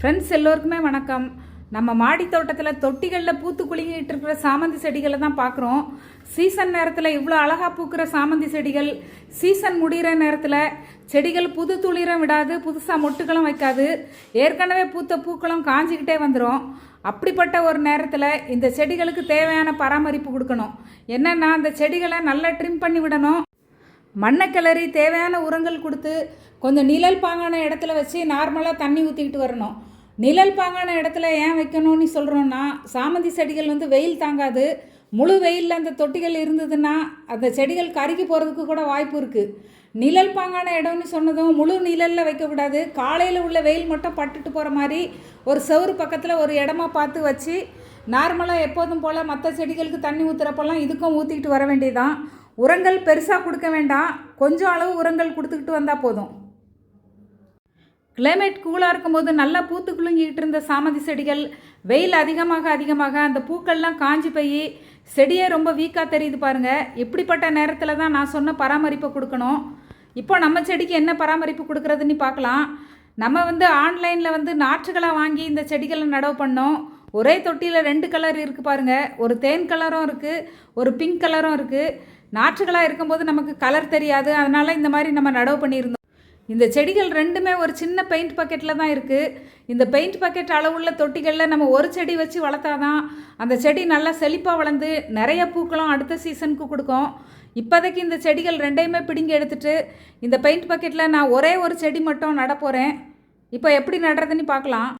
Friends எல்லோருக்குமே வணக்கம். நம்ம மாடி தோட்டத்தில் தொட்டிகளில் பூத்து குலுங்கிட்டு இருக்கிற சாமந்தி செடிகளை தான் பார்க்குறோம். சீசன் நேரத்தில் இவ்வளோ அழகாக பூக்கிற சாமந்தி செடிகள் சீசன் முடிகிற நேரத்தில் செடிகள் புது துளிரம் விடாது புதுசாக மொட்டுகளும் வைக்காது. ஏற்கனவே பூத்த பூக்களும் காஞ்சிக்கிட்டே வந்துடும் அப்படிப்பட்ட ஒரு நேரத்தில் இந்த செடிகளுக்கு தேவையான பராமரிப்பு கொடுக்கணும். என்னென்னா அந்த செடிகளை நல்லா ட்ரிம் பண்ணி விடணும். மண்ணை கிளறி தேவையான உரங்கள் கொடுத்து கொஞ்சம் நிழல் பாங்கான இடத்துல வச்சு நார்மலாக தண்ணி ஊற்றிக்கிட்டு வரணும். நிழல் பாங்கான இடத்துல ஏன் வைக்கணும்னு சொல்கிறோன்னா சாமந்தி செடிகள் வந்து வெயில் தாங்காது. முழு வெயிலில் அந்த தொட்டிகள் இருந்ததுன்னா அந்த செடிகள் கருகி போகிறதுக்கு கூட வாய்ப்பு இருக்குது நிழல் பாங்கான இடம்னு சொன்னதும் முழு நிழலில் வைக்கக்கூடாது காலையில் உள்ள வெயில் மட்டும் பட்டுட்டு போகிற மாதிரி ஒரு செவுறு பக்கத்தில் ஒரு இடமா பார்த்து வச்சு நார்மலாக எப்போதும் போல் மற்ற செடிகளுக்கு தண்ணி ஊற்றுறப்பெல்லாம் இதுக்கும் ஊற்றிக்கிட்டு வர வேண்டியதான் உரங்கள் பெருசாக கொடுக்க வேண்டாம். கொஞ்சம் அளவு உரங்கள் கொடுத்துக்கிட்டு வந்தால் போதும். கிளைமேட் கூலாக இருக்கும்போது நல்லா பூத்து குலுங்கிக்கிட்டு இருந்த சாமந்தி செடிகள் வெயில் அதிகமாக அதிகமாக அந்த பூக்கள்லாம் காஞ்சி போய் செடியே ரொம்ப வீக்காக தெரியுது பாருங்கள் இப்படிப்பட்ட நேரத்தில் தான் நான் சொன்ன பராமரிப்பை கொடுக்கணும். இப்போ நம்ம செடிக்கு என்ன பராமரிப்பு கொடுக்குறதுன்னு பார்க்கலாம். நம்ம வந்து ஆன்லைனில் வந்து நாற்றுகளாக வாங்கி இந்த செடிகளை நடவு பண்ணோம். ஒரே தொட்டியில் ரெண்டு கலர் இருக்குது பாருங்கள் ஒரு தேன் கலரும் இருக்குது ஒரு பிங்க் கலரும் இருக்குது நாற்றுகளாக இருக்கும்போது நமக்கு கலர் தெரியாது. அதனால் இந்த மாதிரி நம்ம நடவு பண்ணியிருந்தோம். இந்த செடிகள் ரெண்டுமே ஒரு சின்ன பெயிண்ட் பக்கெட்டில் தான் இருக்குது இந்த பெயிண்ட் பக்கெட் அளவுள்ள தொட்டிகளில் நம்ம ஒரு செடி வச்சு வளர்த்தாதான் அந்த செடி நல்லா செழிப்பாக வளர்ந்து நிறைய பூக்களும் அடுத்த சீசனுக்கு கொடுக்கும். இப்போதைக்கு இந்த செடிகள் ரெண்டையுமே பிடுங்கி எடுத்துட்டு இந்த பெயிண்ட் பக்கெட்டில் நான் ஒரே ஒரு செடி மட்டும் நட போகிறேன் இப்போ எப்படி நடுறதுன்னு பார்க்கலாம்.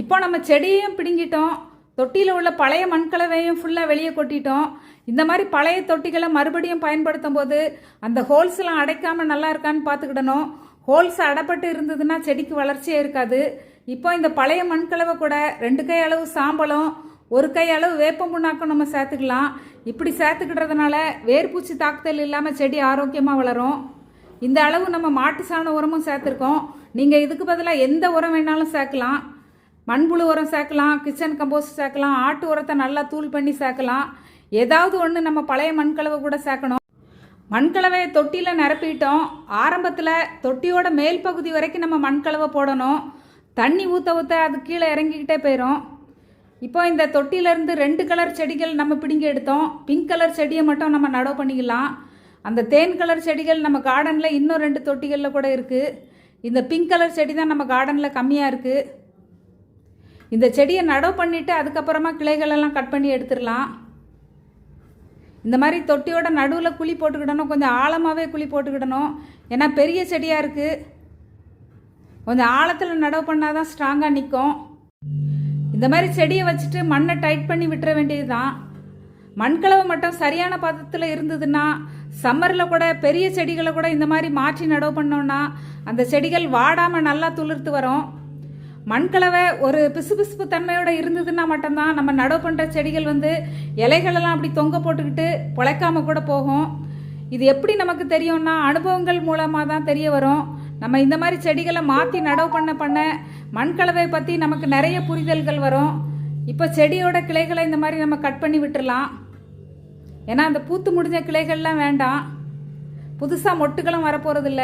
இப்போ நம்ம செடியையும் பிடுங்கிட்டோம். தொட்டியில் உள்ள பழைய மண்கலவையும் ஃபுல்லாக வெளியே கொட்டிட்டோம். இந்த மாதிரி பழைய தொட்டிகளை மறுபடியும் பயன்படுத்தும் போது அந்த ஹோல்ஸ்லாம் அடைக்காமல் நல்லா இருக்கான்னு பார்த்துக்கிடணும். ஹோல்ஸ் அடைப்பட்டு இருந்ததுன்னா செடிக்கு வளர்ச்சியே இருக்காது. இப்போ இந்த பழைய மண்கலவை கூட ரெண்டு கை அளவு சாம்பலம் ஒரு கை அளவு வேப்பம் புண்ணாக்கம் நம்ம சேர்த்துக்கலாம். இப்படி சேர்த்துக்கிடுறதுனால வேர்பூச்சி தாக்குதல் இல்லாமல் செடி ஆரோக்கியமாக வளரும். இந்த அளவு நம்ம மாட்டு சாண உரமும் சேர்த்துருக்கோம். நீங்கள் இதுக்கு பதிலாக எந்த உரம் வேணாலும் சேர்க்கலாம். மண்புழு உரம் சேர்க்கலாம் கிச்சன் கம்போஸ்ட் சேர்க்கலாம் ஆட்டு உரத்தை நல்லா தூள் பண்ணி சேர்க்கலாம். ஏதாவது ஒன்று நம்ம பழைய மண்கலவை கூட சேர்க்கணும். மண்கலவையை தொட்டியில் நிரப்பிட்டோம். ஆரம்பத்தில் தொட்டியோட மேல் பகுதி வரைக்கும் நம்ம மண்கலவை போடணும். தண்ணி ஊற்ற ஊற்ற அது கீழே இறங்கிக்கிட்டே போயிடும் இப்போ இந்த தொட்டியிலேருந்து ரெண்டு கலர் செடிகள் நம்ம பிடுங்கி எடுத்தோம். பிங்க் கலர் செடியை மட்டும் நம்ம நடவு பண்ணிக்கலாம். அந்த தேன் கலர் செடிகள் நம்ம கார்டனில் இன்னும் ரெண்டு தொட்டிகளில் கூட இருக்குது இந்த பிங்க் கலர் செடி தான் நம்ம கார்டனில் கம்மியாக இருக்குது இந்த செடியை நடவு பண்ணிவிட்டு அதுக்கப்புறமா கிளைகளெல்லாம் கட் பண்ணி எடுத்துடலாம். இந்த மாதிரி தொட்டியோட நடுவில் குழி போட்டுக்கிடணும். கொஞ்சம் ஆழமாகவே குழி போட்டுக்கிடணும். ஏன்னா பெரிய செடியாக இருக்குது கொஞ்சம் ஆழத்தில் நடவு பண்ணால் தான் ஸ்ட்ராங்காக நிற்கும் இந்த மாதிரி செடியை வச்சுட்டு மண்ணை டைட் பண்ணி விட்டுற வேண்டியது தான் மண்கலவை மட்டும் சரியான பதத்தில் இருந்ததுன்னா சம்மரில் கூட பெரிய செடிகளை கூட இந்த மாதிரி மாற்றி நடவு பண்ணோன்னா அந்த செடிகள் வாடாமல் நல்லா துளிர்த்து வரும். மண்கலவை ஒரு பிசுபிசுப்பு தன்மையோட இருந்ததுன்னா மட்டும்தான் நம்ம நடவு பண்ணுற செடிகள் வந்து இலைகளெல்லாம் அப்படி தொங்க போட்டுக்கிட்டு பொழைக்காம கூட போகும். இது எப்படி நமக்கு தெரியும்னா அனுபவங்கள் மூலமாக தான் தெரிய வரும். நம்ம இந்த மாதிரி செடிகளை மாற்றி நடவு பண்ண பண்ண மண்கலவை பற்றி நமக்கு நிறைய புரிதல்கள் வரும். இப்போ செடியோட கிளைகளை இந்த மாதிரி நம்ம கட் பண்ணி விட்டுடலாம் ஏன்னா அந்த பூத்து முடிஞ்ச கிளைகள்லாம் வேண்டாம். புதுசாக மொட்டுகளும் வரப்போகிறதில்ல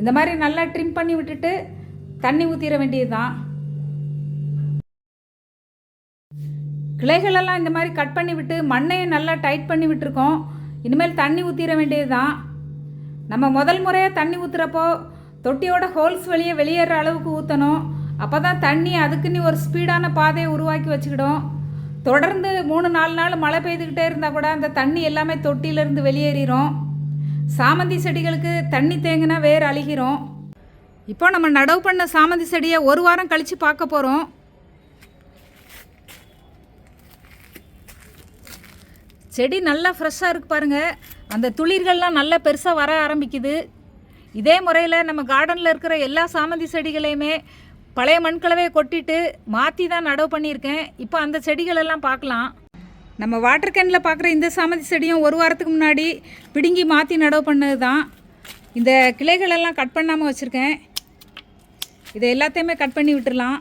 இந்த மாதிரி நல்லா ட்ரிம் பண்ணி விட்டுட்டு தண்ணி ஊற்றிட வேண்டியது தான் கிளைகளெல்லாம் இந்த மாதிரி கட் பண்ணி விட்டு மண்ணையும் நல்லா டைட் பண்ணி விட்டுருக்கோம். இனிமேல் தண்ணி ஊற்றிட வேண்டியது தான் நம்ம முதல் முறையாக தண்ணி ஊற்றுறப்போ தொட்டியோட ஹோல்ஸ் வழியே வெளியேற அளவுக்கு ஊற்றணும் அப்போ தான் தண்ணி அதுக்குன்னு ஒரு ஸ்பீடான பாதையை உருவாக்கி வச்சுக்கிடும். தொடர்ந்து மூணு நாலு நாள் மழை பெய்துக்கிட்டே இருந்தால் கூட அந்த தண்ணி எல்லாமே தொட்டியிலேருந்து வெளியேறிடும் சாமந்தி செடிகளுக்கு தண்ணி தேங்கினா வேர் அழுகிரும். இப்போ நம்ம நடவு பண்ண சாமந்தி செடியை ஒரு வாரம் கழித்து பார்க்க போகிறோம் செடி நல்லா ஃப்ரெஷ்ஷாக இருக்கு பாருங்கள் அந்த துளிர்கள்லாம் நல்லா பெருசாக வர ஆரம்பிக்குது. இதே முறையில் நம்ம கார்டனில் இருக்கிற எல்லா சாமந்தி செடிகளையுமே பழைய மண்கலவையை கொட்டிட்டு மாற்றி தான் நடவு பண்ணியிருக்கேன். இப்போ அந்த செடிகளெல்லாம் பார்க்கலாம். நம்ம வாட்டர் கேனில் பார்க்குற இந்த சாமந்தி செடியும் ஒரு வாரத்துக்கு முன்னாடி பிடுங்கி மாற்றி நடவு பண்ணது தான் இந்த கிளைகளெல்லாம் கட் பண்ணாமல் வச்சுருக்கேன். இதை எல்லாத்தையுமே கட் பண்ணி விட்டுடலாம்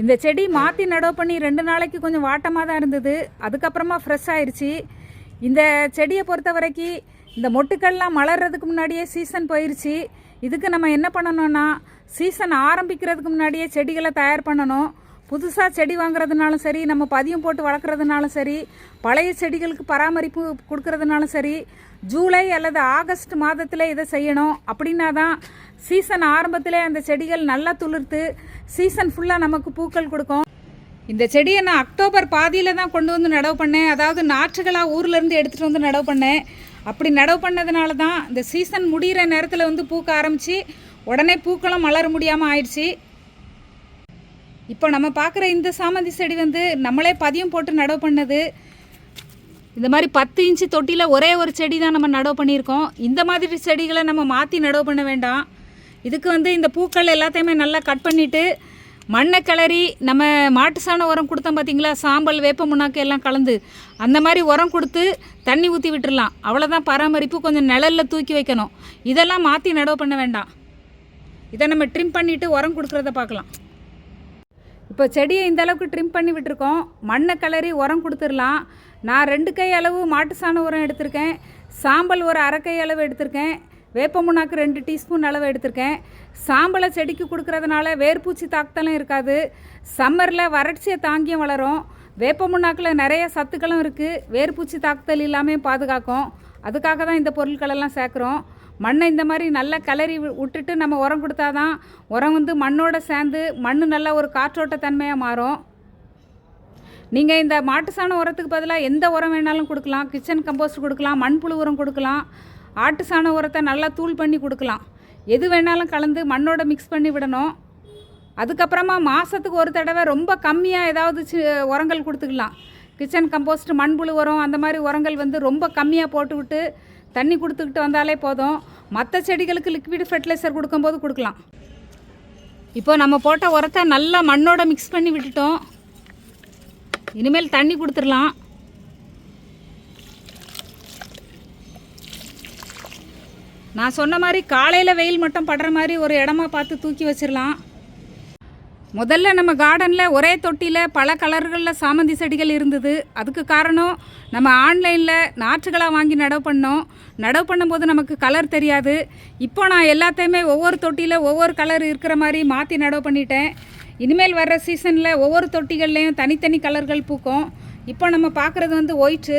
இந்த செடி மாற்றி நடவு பண்ணி ரெண்டு நாளைக்கு கொஞ்சம் வாட்டமாக தான் இருந்தது. அதுக்கப்புறமா ஃப்ரெஷ் ஆயிடுச்சு இந்த செடியை பொறுத்த வரைக்கும் இந்த மொட்டுக்கள்லாம் மலர்றதுக்கு முன்னாடியே சீசன் போயிடுச்சு இதுக்கு நம்ம என்ன பண்ணணும்னா சீசன் ஆரம்பிக்கிறதுக்கு முன்னாடியே செடிகளை தயார் பண்ணணும். புதுசாக செடி வாங்குறதுனாலும் சரி நம்ம பதியம் போட்டு வளர்க்குறதுனாலும் சரி பழைய செடிகளுக்கு பராமரிப்பு கொடுக்கறதுனாலும் சரி ஜூலை அல்லது ஆகஸ்ட் மாதத்தில் இதை செய்யணும். அப்படின்னா தான் சீசன் ஆரம்பத்தில் அந்த செடிகள் நல்லா துளிர்த்து சீசன் ஃபுல்லாக நமக்கு பூக்கள் கொடுக்கும். இந்த செடியை நான் அக்டோபர் பாதியில் தான் கொண்டு வந்து நடவு பண்ணேன். அதாவது நாற்றுகளாக ஊர்லேருந்து எடுத்துகிட்டு வந்து நடவு பண்ணேன். அப்படி நடவு பண்ணதுனால தான் இந்த சீசன் முடிகிற நேரத்தில் வந்து பூக்க ஆரம்பித்து உடனே பூக்களும் மலர முடியாமல் ஆயிடுச்சு. இப்போ நம்ம பார்க்குற இந்த சாமந்தி செடி வந்து நம்மளே பதியம் போட்டு நடவு பண்ணது. இந்த மாதிரி பத்து இன்ச்சு தொட்டியில் ஒரே ஒரு செடி தான் நம்ம நடவு பண்ணியிருக்கோம். இந்த மாதிரி செடிகளை நம்ம மாற்றி நடவு பண்ண வேண்டாம். இதுக்கு வந்து இந்த பூக்கள் எல்லாத்தையுமே நல்லா கட் பண்ணிவிட்டு மண்ணை கிளறி நம்ம மாட்டு சாண உரம் கொடுத்தோம் பார்த்தீங்களா? சாம்பல் வேப்ப முன்னாக்கு எல்லாம் கலந்து அந்த மாதிரி உரம் கொடுத்து தண்ணி ஊற்றி விட்டுடலாம் அவ்வளோதான் பராமரிப்பு. கொஞ்சம் நிழலில் தூக்கி வைக்கணும். இதெல்லாம் மாற்றி நடவு பண்ண வேண்டாம். இதை நம்ம ட்ரிம் பண்ணிவிட்டு உரம் கொடுக்குறத பார்க்கலாம். இப்போ செடியை இந்த அளவுக்கு ட்ரிம் பண்ணி விட்டுருக்கோம். மண்ணை கிளறி உரம் கொடுத்துடலாம். நான் ரெண்டு கை அளவு மாட்டு சாண உரம் எடுத்திருக்கேன். சாம்பல் ஒரு அரை கை அளவு எடுத்திருக்கேன். வேப்ப முன்னாக்கு ரெண்டு டீஸ்பூன் அளவு எடுத்திருக்கேன். சாம்பலை செடிக்கு கொடுக்கறதுனால வேர்பூச்சி தாக்குதலும் இருக்காது. சம்மரில் வறட்சியை தாங்கியும் வளரும். வேப்ப முன்னாக்கில் நிறைய சத்துக்களும் இருக்குது வேர்பூச்சி தாக்குதல் இல்லாமல் பாதுகாக்கும். அதுக்காக தான் இந்த பொருட்களெல்லாம் சேர்க்குறோம். மண்ணை இந்த மாதிரி நல்லா கிளறி வி- விட்டுட்டு நம்ம உரம் கொடுத்தா தான் உரம் வந்து மண்ணோட சேர்ந்து மண் நல்லா ஒரு காற்றோட்ட தன்மையாக மாறும். நீங்கள் இந்த மாட்டு சாணம் உரத்துக்கு பதிலாக எந்த உரம் வேணாலும் கொடுக்கலாம். கிச்சன் கம்போஸ்ட் கொடுக்கலாம் மண்புழு உரம் கொடுக்கலாம். ஆட்டு சாண உரத்தை நல்லா தூள் பண்ணி கொடுக்கலாம். எது வேணாலும் கலந்து மண்ணோட மிக்ஸ் பண்ணி விடணும். அதுக்கப்புறமா மாதத்துக்கு ஒரு தடவை ரொம்ப கம்மியாக ஏதாவது சி உரங்கள் கொடுத்துக்கலாம். கிச்சன் கம்போஸ்ட் மண்புழு உரம் அந்த மாதிரி உரங்கள் வந்து ரொம்ப கம்மியாக போட்டுவிட்டு தண்ணி கொடுத்துக்கிட்டு வந்தாலே போதும். மற்ற செடிகளுக்கு லிக்விட் ஃபெர்டிலைசர் கொடுக்கும்போது கொடுக்கலாம். இப்போ நம்ம போட்ட உரத்தை நல்லா மண்ணோட மிக்ஸ் பண்ணி விட்டுட்டோம். இனிமேல் தண்ணி கொடுத்துடலாம். நான் சொன்ன மாதிரி காலையில் வெயில் மட்டும் படுற மாதிரி ஒரு இடமா பார்த்து தூக்கி வச்சிடலாம். முதல்ல நம்ம கார்டனில் ஒரே தொட்டியில் பல கலர்களில் சாமந்தி செடிகள் இருந்தது. அதுக்கு காரணம் நம்ம ஆன்லைனில் நாற்றுகளாக வாங்கி நடவு பண்ணோம். நடவு பண்ணும்போது நமக்கு கலர் தெரியாது. இப்போ நான் எல்லாத்தையுமே ஒவ்வொரு தொட்டியில் ஒவ்வொரு கலர் இருக்கிற மாதிரி மாற்றி நடவு பண்ணிட்டேன். இனிமேல் வர்ற சீசனில் ஒவ்வொரு தொட்டிகள்லேயும் தனித்தனி கலர்கள் பூக்கும். இப்போ நம்ம பார்க்குறது வந்து ஒயிட்டு